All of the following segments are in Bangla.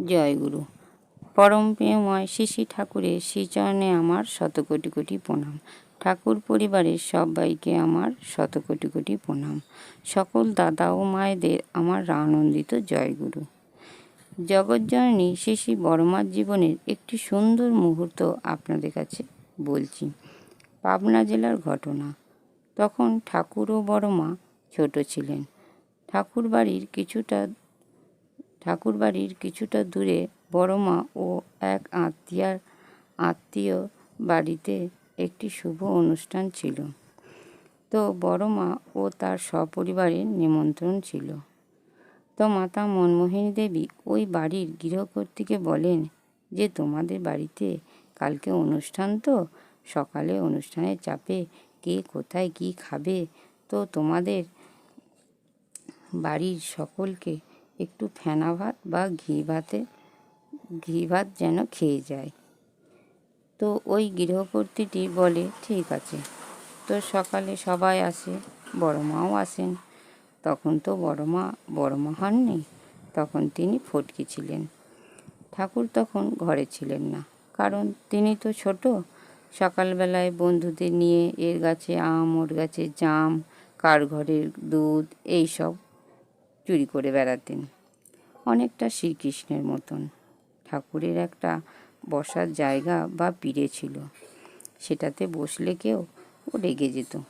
জয় গুরু পরম প্রিয়ময় শ্রী ঠাকুরের শ্রীচরণে আমার শত কোটি কোটি প্রণাম। ঠাকুর পরিবারের সবাইকে আমার শত কোটি কোটি প্রণাম। সকল দাদা ও মায়েদের আমার আনন্দিত জয়গুরু। জগজ্জননী শ্রী শ্রী বড়মার জীবনের একটি সুন্দর মুহূর্ত আপনাদের কাছে বলছি। পাবনা জেলার ঘটনা। তখন ঠাকুর ও বড়মা ছোট ছিলেন। ঠাকুর বাড়ির কিছুটা ঠাকুর বাড়ির কিছুটা দূরে বড়মা ও এক আত্মীয়ার আত্মীয় বাড়িতে একটি শুভ অনুষ্ঠান ছিল। তো বড়মা ও তার সপরিবারের নিমন্ত্রণ ছিল। তো মাতা মনমোহিনী দেবী ওই বাড়ির গৃহকর্ত্রীকে বলেন যে, তোমাদের বাড়িতে কালকে অনুষ্ঠান তো? সকালে অনুষ্ঠানের চাপে কে কোথায় কি খাবে? তো তোমাদের বাড়ির সকলকে একটু ফেনা ভাত বা ঘি ভাতে, ঘি ভাত যেন খেয়ে যায়। তো ওই গৃহকর্ত্রীটি বলে, ঠিক আছে। তো সকালে সবাই আসে, বড় মাও আসেন। তখন তো বড় মা বড় মা হননি তখন তিনি ফটকি ছিলেন। ঠাকুর তখন ঘরে ছিলেন না, কারণ তিনি তো ছোট। সকালবেলায় বন্ধুদের নিয়ে এর গাছে আম, ওর গাছে জাম, কার ঘরের দুধ এই সব চুরি করে বেড়াতেন। অনেকটা শ্রীকৃষ্ণের মতন। ঠাকুরের একটা বসার জায়গা বা পিড়ে ছিল। সেটাতে বসলে কেউ ও রেগে যেত।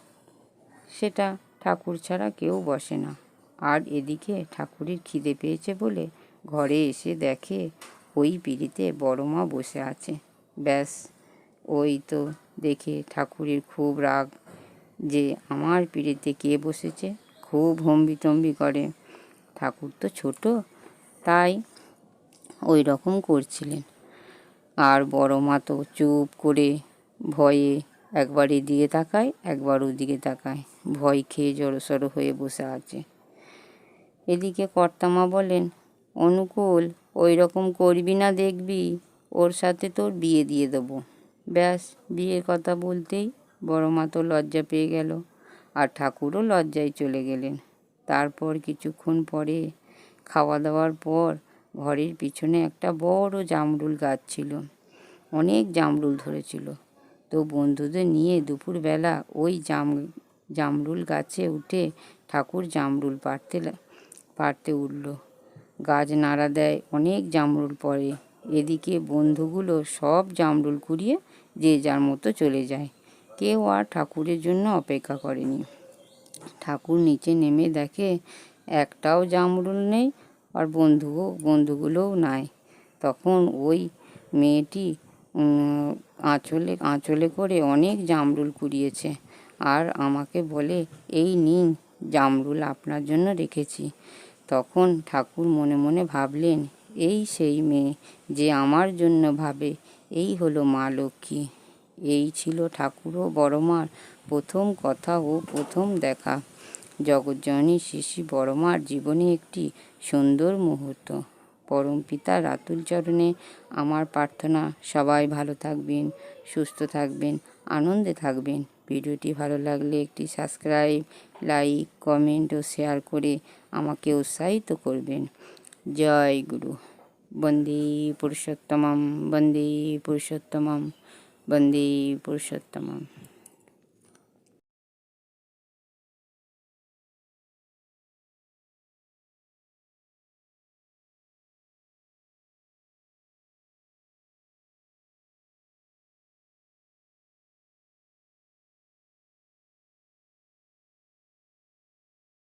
সেটা ঠাকুর ছাড়া কেউ বসে না। আর এদিকে ঠাকুরের খিদে পেয়েছে বলে ঘরে এসে দেখে ওই পিড়িতে বড় মা বসে আছে। ব্যাস, ওই তো দেখে ঠাকুরের খুব রাগ যে আমার পিড়িতে কে বসেছে? খুব হম্বিতম্বি করে। ঠাকুর তো ছোট, তাই ওই রকম করছিলেন। আর বড় মা তো চুপ করে ভয়ে একবার এদিকে তাকায়, একবার ওদিকে তাকায়, ভয় খেয়ে জড়সড় হয়ে বসে আছে। এদিকে কর্তামা বলেন, অনুকূল, ওই রকম করবি না দেখবি, ওর সাথে তোর বিয়ে দিয়ে দেবো। ব্যাস, বিয়ের কথা বলতেই বড় মা তো লজ্জা পেয়ে গেল, আর ঠাকুরও লজ্জায় চলে গেলেন। তারপর কিছুক্ষণ পরে খাওয়া দাওয়ার পর ঘরের পিছনে একটা বড় জামরুল গাছ ছিল। অনেক জামরুল ধরেছিল। তো বন্ধুদের নিয়ে দুপুরবেলা ওই জাম, জামরুল গাছে উঠে ঠাকুর জামরুল পাড়তে পাড়তে উঠল। গাছ নাড়া দেয়, অনেক জামরুল পড়ে। এদিকে বন্ধুগুলো সব জামরুল কুড়িয়ে যে যার মতো চলে যায়। কেউ আর ঠাকুরের জন্য অপেক্ষা করেনি। ঠাকুর নিচে নেমে দেখে, একটাও জামরুল নেই আর বন্ধুও বন্ধুগুলোও নাই। তখন ওই মেয়েটি আঁচলে আঁচলে করে অনেক জামরুল কুড়িয়েছে আর আমাকে বলে, এই নিন, জামরুল আপনার জন্য রেখেছি। তখন ঠাকুর মনে মনে ভাবলেন, এই সেই মেয়ে যে আমার জন্য ভাবে, এই হলো মা লক্ষ্মী। এই ছিল ঠাকুর ও বড় মার প্রথম কথা ও প্রথম দেখা। জগজ্জননী শিশি বড়মার জীবনে একটি সুন্দর মুহূর্ত। পরম পিতা রাতুল চরণে আমার প্রার্থনা, সবাই ভালো থাকবেন, সুস্থ থাকবেন, আনন্দে থাকবেন। ভিডিওটি ভালো লাগলে একটি সাবস্ক্রাইব, লাইক, কমেন্ট ও শেয়ার করে আমাকে উৎসাহিত করবেন। জয় গুরু। বন্দে পুরুষোত্তমম বন্দে পুরুষোত্তমম বন্দে পুরুষোত্তমম।